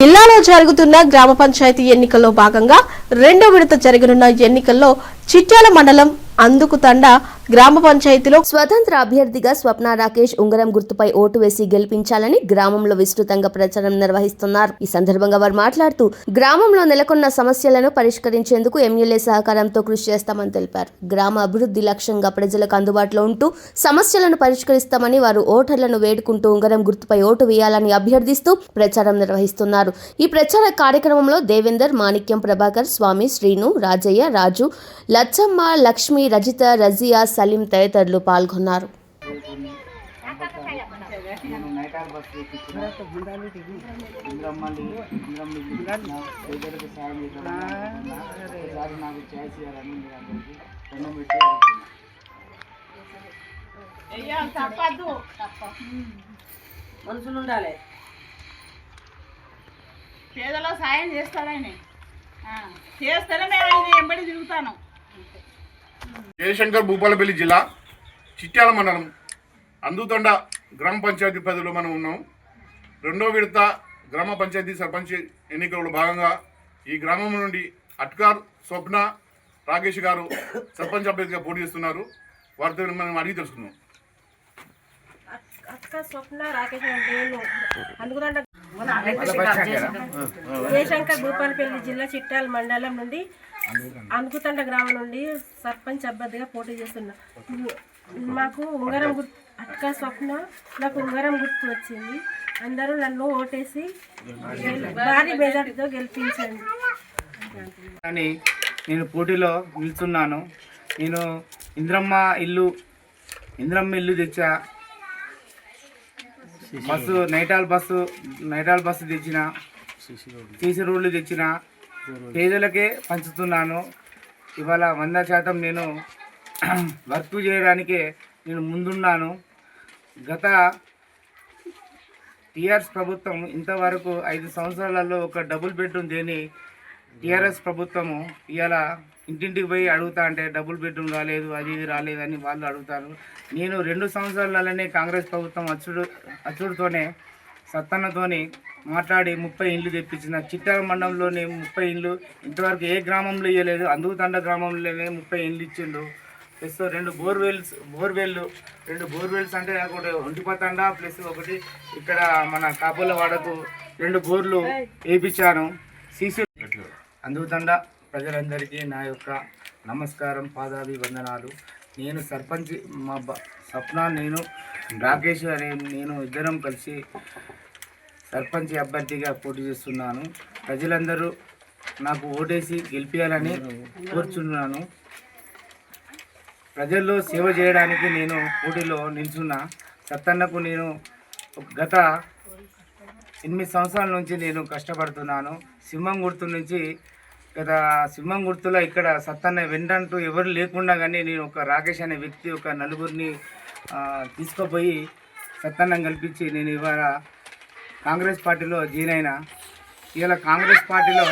జిల్లాలో జరుగుతున్న గ్రామ పంచాయతీ ఎన్నికల్లో భాగంగా రెండో విడత జరగనున్న ఎన్నికల్లో చిట్యాల మండలం అందుకుతండ గ్రామ పంచాయతీలో స్వతంత్ర అభ్యర్థిగా స్వప్న రాకేష్ ఉంగరం గుర్తుపై ఓటు వేసి గెలిపించాలని గ్రామంలో విస్తృతంగా ప్రచారం నిర్వహిస్తున్నారు. ఈ సందర్భంగా వారు మాట్లాడుతూ గ్రామంలో నెలకొన్న సమస్యలను పరిష్కరించేందుకు ఎమ్మెల్యే సహకారంతో కృషి చేస్తామని తెలిపారు. గ్రామ అభివృద్ధి లక్ష్యంగా ప్రజలకు అందుబాటులో ఉంటూ సమస్యలను పరిష్కరిస్తామని వారు ఓటర్లను వేడుకుంటూ ఉంగరం గుర్తుపై ఓటు వేయాలని అభ్యర్థిస్తూ ప్రచారం నిర్వహిస్తున్నారు. ఈ ప్రచార కార్యక్రమంలో దేవేందర్ మాణిక్యం ప్రభాకర్ స్వామి శ్రీను రాజయ్య రాజు లచ్చమ్మ లక్ష్మి రజిత రజియా సలీం తదితరులు పాల్గొన్నారు. నేను. మనుషులు ఉండాలి. పేదలో సాయం చేస్తాడని చేస్తేనే మేము ఆయన ఎంబడి తిరుగుతాను. జయశంకర్ భూపాలపల్లి జిల్లా చిట్యాల మండలం అందుతొండ గ్రామ పంచాయతీ పరిధిలో మనం ఉన్నాం. రెండో విడత గ్రామ పంచాయతీ సర్పంచ్ ఎన్నికలలో భాగంగా ఈ గ్రామం నుండి అట్కార్ స్వప్న రాకేష్ గారు సర్పంచ్ అభ్యర్థిగా పోటీ చేస్తున్నారు. వారితో మనం అడిగి తెలుసుకుందాం. అక్క స్వప్న రాకేష్ అంటే నేను అనుకుదండ జయశంకర్. భూపాలపల్లి జిల్లా చిట్టాల మండలం నుండి అనుకుతండ గ్రామం నుండి సర్పంచ్ అభ్యర్థిగా పోటీ చేస్తున్నా. మాకు ఉంగరం గుర్తు అక్క స్వప్న నాకు ఉంగరం గుర్తు వచ్చింది. అందరూ నన్ను ఓటేసి గెల్- భారీ మెజార్టీతో గెలిపించండి. కానీ నేను పోటీలో నిల్చున్నాను. నేను ఇంద్రమ్మ ఇల్లు ఇంద్రమ్మ ఇల్లు తెచ్చా bus night halt bus night halt bus తెచ్చిన సీసీ రోడ్లు తెచ్చిన పేదలకే పంచుతున్నాను. ఇవాళ వంద శాతం నేను వర్క్ చేయడానికే నేను ముందున్నాను. గత టీఆర్ఎస్ ప్రభుత్వం ఇంతవరకు ఐదు సంవత్సరాలలో ఒక డబుల్ బెడ్రూమ్ దేని టీఆర్ఎస్ ప్రభుత్వము ఇవాళ ఇంటింటికి పోయి అడుగుతా అంటే డబుల్ బెడ్రూమ్ రాలేదు అది ఇది రాలేదని వాళ్ళు అడుగుతారు. నేను రెండు సంవత్సరాలనే కాంగ్రెస్ ప్రభుత్వం అచ్చుడు అచ్చుడుతోనే సత్తన్నతోని మాట్లాడి ముప్పై ఇండ్లు తెప్పించిన. చిట్టాల మండలంలోని ముప్పై ఇండ్లు ఇంతవరకు ఏ గ్రామంలో ఇవ్వలేదు అందుకుతండ గ్రామంలోనే ముప్పై ఇండ్లు ఇచ్చిండు. ప్లస్ రెండు బోర్వెల్స్ బోర్వెల్లు రెండు బోర్వెల్స్ అంటే ఒకటి ఒంటిపతండ ప్లస్ ఒకటి ఇక్కడ మన కాపుల వాడకు రెండు బోర్లు వేయించాను సీసీ అందుతండ ప్రజలందరికీ నా యొక్క నమస్కారం పాదాభివందనాలు. నేను సర్పంచ్ మా బ స్వప్న నేను రాకేష్ అనే నేను ఇద్దరం కలిసి సర్పంచ్ అభ్యర్థిగా పోటీ చేస్తున్నాను. ప్రజలందరూ నాకు ఓటేసి గెలిపించాలని కోరుచున్నాను. ప్రజల్లో సేవ చేయడానికి నేను పోటీలో నిల్చున్నా. సత్తన్నకు నేను గత ఎనిమిది సంవత్సరాల నుంచి నేను కష్టపడుతున్నాను. సింహం గుర్తు నుంచి గత సింహం గుర్తులో ఇక్కడ సత్తన్న వెంటంటూ ఎవరు లేకుండా కానీ నేను ఒక రాకేష్ అనే వ్యక్తి ఒక నలుగురిని తీసుకుపోయి సత్తన్నం కల్పించి నేను ఇవాళ కాంగ్రెస్ పార్టీలో జాయిన్ అయినా. ఇవాళ కాంగ్రెస్ పార్టీలో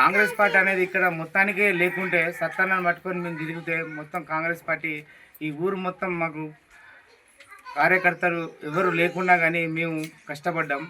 కాంగ్రెస్ పార్టీ అనేది ఇక్కడ మొత్తానికే లేకుంటే సత్తాన్ని పట్టుకొని మేము తిరిగితే మొత్తం కాంగ్రెస్ పార్టీ ఈ ఊరు మొత్తం మాకు కార్యకర్తలు ఎవరు లేకుండా కానీ మేము కష్టపడ్డాం.